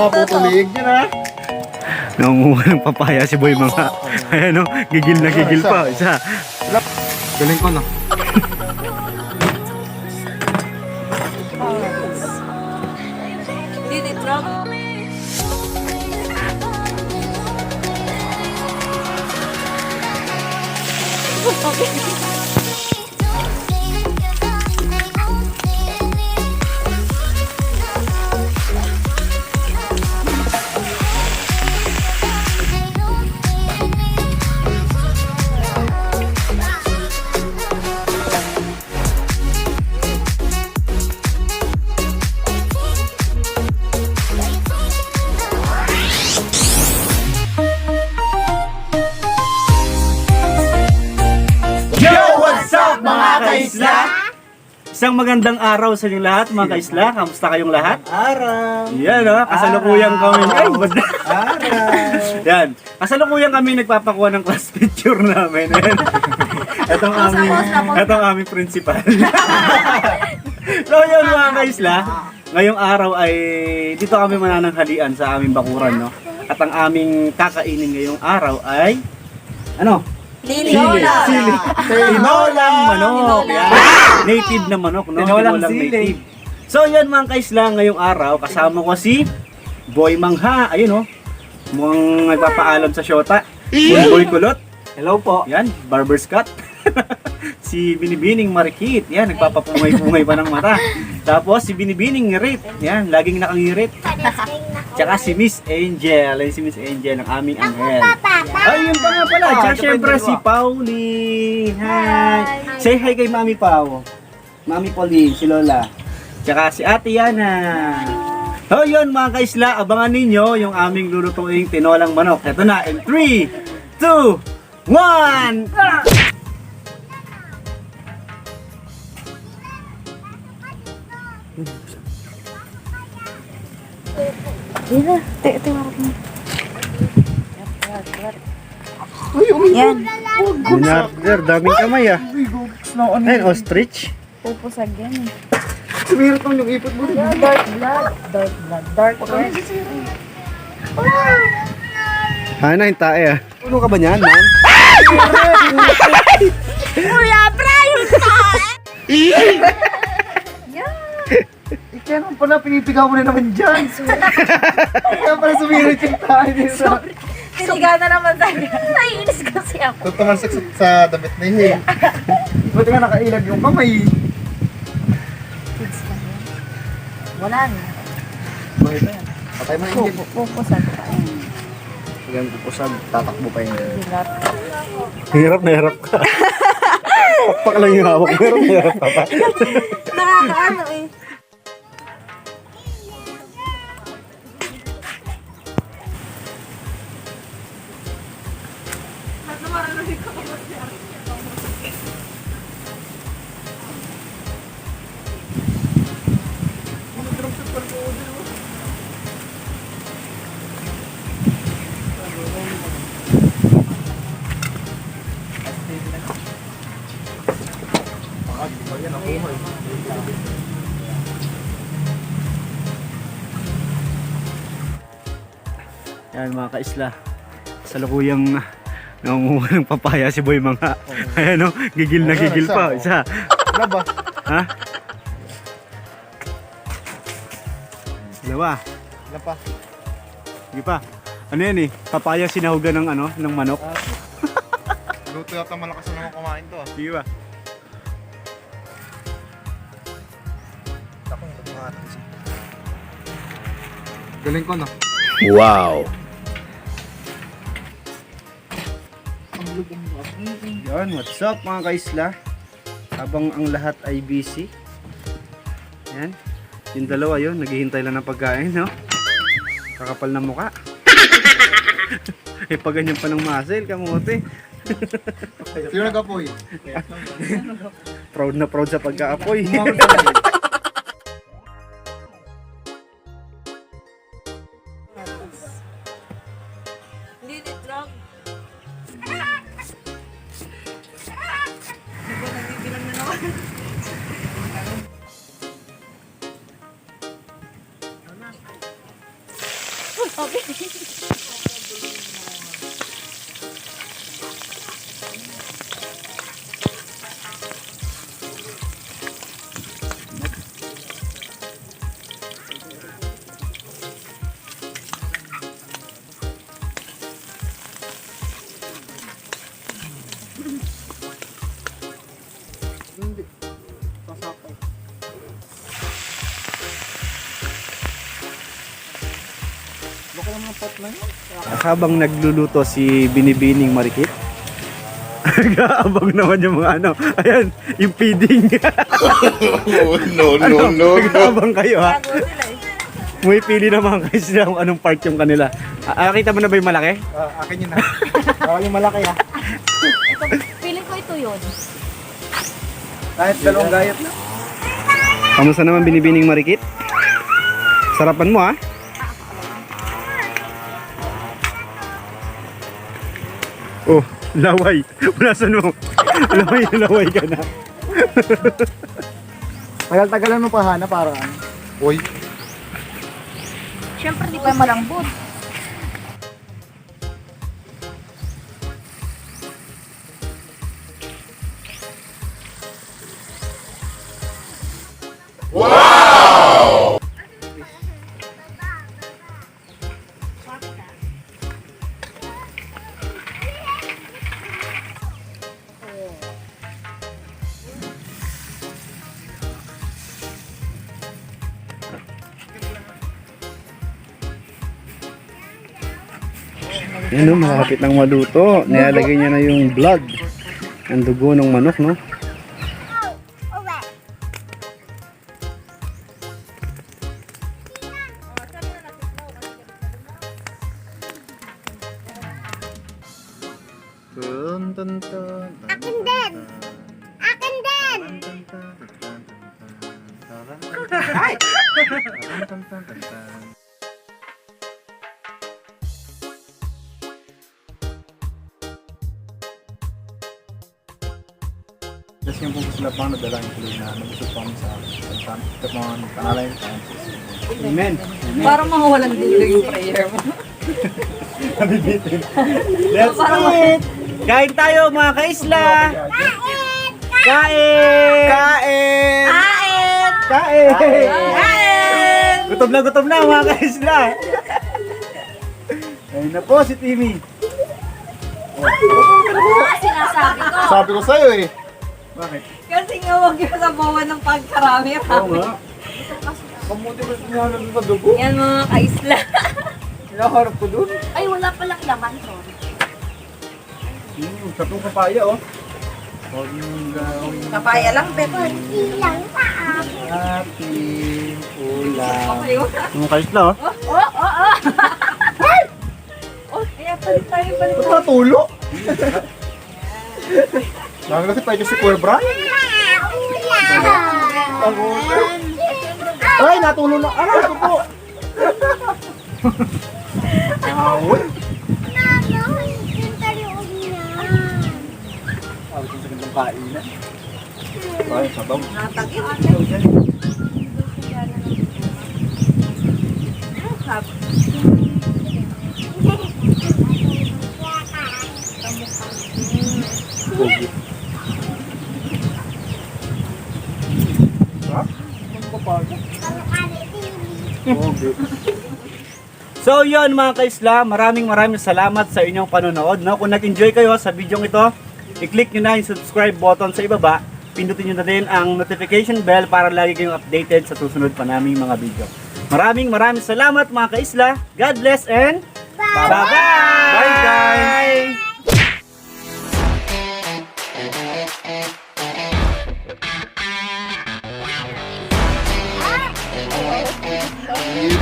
Baka putulig yun ha. Nangunguha ng papaya si Boy mga. Ayan o, gigil na gigil pa. Isa. Galing ko no. Did kaisla? Isang magandang araw sa inyo lahat mga kaisla. Kamusta kayong lahat? Araw. Yan o, kasalukuyang kami. Ay, wala. Araw. Yan. Kasalukuyang kami nagpapakuha ng class picture namin. Yan. Itong aming, itong aming principal. so yun mga kaisla, ngayong araw ay dito kami manananghalian sa aming bakuran, no? At ang aming kakainin ngayong araw ay ano? Lili. Sili. Tinolang manok. Yan. Native na manok, no? Tinolang sili. native. So yan mga kaisla, ngayong araw, kasama ko si Boy Mangha. Ayun, oh. Mukhang nagpapaalam sa syota. Boy Kulot. Hello po. Yan, barber's cut. si Binibining Marikit. Yan, nagpapapungay-pungay pa ng mata. Tapos si Binibining Ngirit. Yan, laging nakangirit. Tsaka si Miss Angel. Ay, si Miss Angel ng aming anghel. Ay, yun pa nga pala. Ah, Tsaka ito pa syempre si Pauline. Hi. Say hi kay Mami Pau. Mami Pauline, si Lola. Tsaka si Ate Yana. So yun mga kaisla, abangan ninyo yung aming lulutuing tinolang manok. Ito na, in 3, 2, 1! Yan. Minarder, daming kamay ah. On Ayun, ostrich. Pupusag yan. Sumirot yung ipot mo. Dark blood. Dark blood. Dark blood. Ano yung tae ah? Ano ka ba niyan, man? Kuya, Brian! Kaya naman pala, pinipigaw mo na naman dyan. Kaya pala sumirot yung tayo dito. Siniga na naman tayo. Naiinis kasi ako. Tutumalsik sa, sa damit na yun. Buti nga nakailag yung kamay. Kids yan. Wala na. Bakit yan? Patay mo yung Pupu- Pupusag pa. Hanggang pupusag, tatakbo pa yun. Dilat. Hirap na hirap ka. Pakpak lang yung hawak. Hirap na hirap ka pa. Nakakaano eh. Yan mga kaisla. Sa lukuyang nangunguha ng papaya si Boy mga. Ayan o, gigil na gigil pa. Isa. Ano ba? Ha? Dalawa. Ano pa? Sige pa. Ano yan eh? Papaya sinahugan ng ano, ng manok. Luto yata malakas na naman kumain to ah. Sige atin. Galing ko no? Wow. Yan, what's up mga kaisla? Habang ang lahat ay busy. Yan. Yung dalawa yun, naghihintay lang ng pagkain, no? Kakapal na muka. eh, pag ganyan pa ng muscle, kamote. Sino nag-apoy? Proud na proud sa pagkaapoy. হবে Habang nagluluto si Binibining Marikit, Nag-aabang naman yung mga ano. Ayan, yung feeding. No, no, no, no. Nag-aabang kayo ha. Eh. May pili naman kayo sila kung anong part yung kanila. Ah, ah, kita mo na ba yung malaki? Ah, akin yun ha. Bawal yung malaki ha. Ito, feeling ko ito yun. Kahit dalawang gayat na. Kamusta naman Binibining Marikit? Sarapan mo ha. Oh, laway. Punasan mo. laway na laway ka na. Tagal-tagalan mo pa hana para ano. Uy. Siyempre, di pa malambot. Yan o, malapit ng maluto. Nilalagay niya na yung blood. Ang dugo ng manok, no? Dun, dun, dun, Akin din! Akin din! Tapos yung kung sila pang nadala yung tuloy na nabusog pa kami sa mga panalay yung time. Amen. Parang mga walang dulo yung prayer mo. Let's eat! Kain tayo mga kaisla! Kain! Kain! Kain! Kain! Kain! Gutom na gutom na mga kaisla! Ayun na po si Timmy. Ah, sinasabi ko. Sabi ko sa'yo eh. Bakit? Kasi nga huwag yung sabawan ng pagkarami. Oo nga. Kamuti ba sinyahan doon sa dugo? Yan mga kaisla. Hinaharap ko doon. Ay, wala palang laman. Sorry. Hmm, sa itong papaya oh. Huwag yung gawin Papaya lang, pero. Ilang pa ating ulam. Okay, wala. Mga kaisla oh. Oh, oh, oh, oh. oh, kaya palit tayo, palit Ba't tayo. natulo? Lagi kasi pwede si Kuya Brian. Ang ulo. Ay, natulo na. Ano ito po? Awon. Awon sa gandang kain na. Ay, sabaw. Natagin. Pogi. Ha? Ang papago. Pogi. So yun mga kaisla, maraming maraming salamat sa inyong panonood. No? Kung nag-enjoy kayo sa video ito, i-click nyo na yung subscribe button sa ibaba. Pindutin nyo na din ang notification bell para lagi kayong updated sa susunod pa naming mga video. Maraming maraming salamat mga kaisla. God bless and bye-bye! you.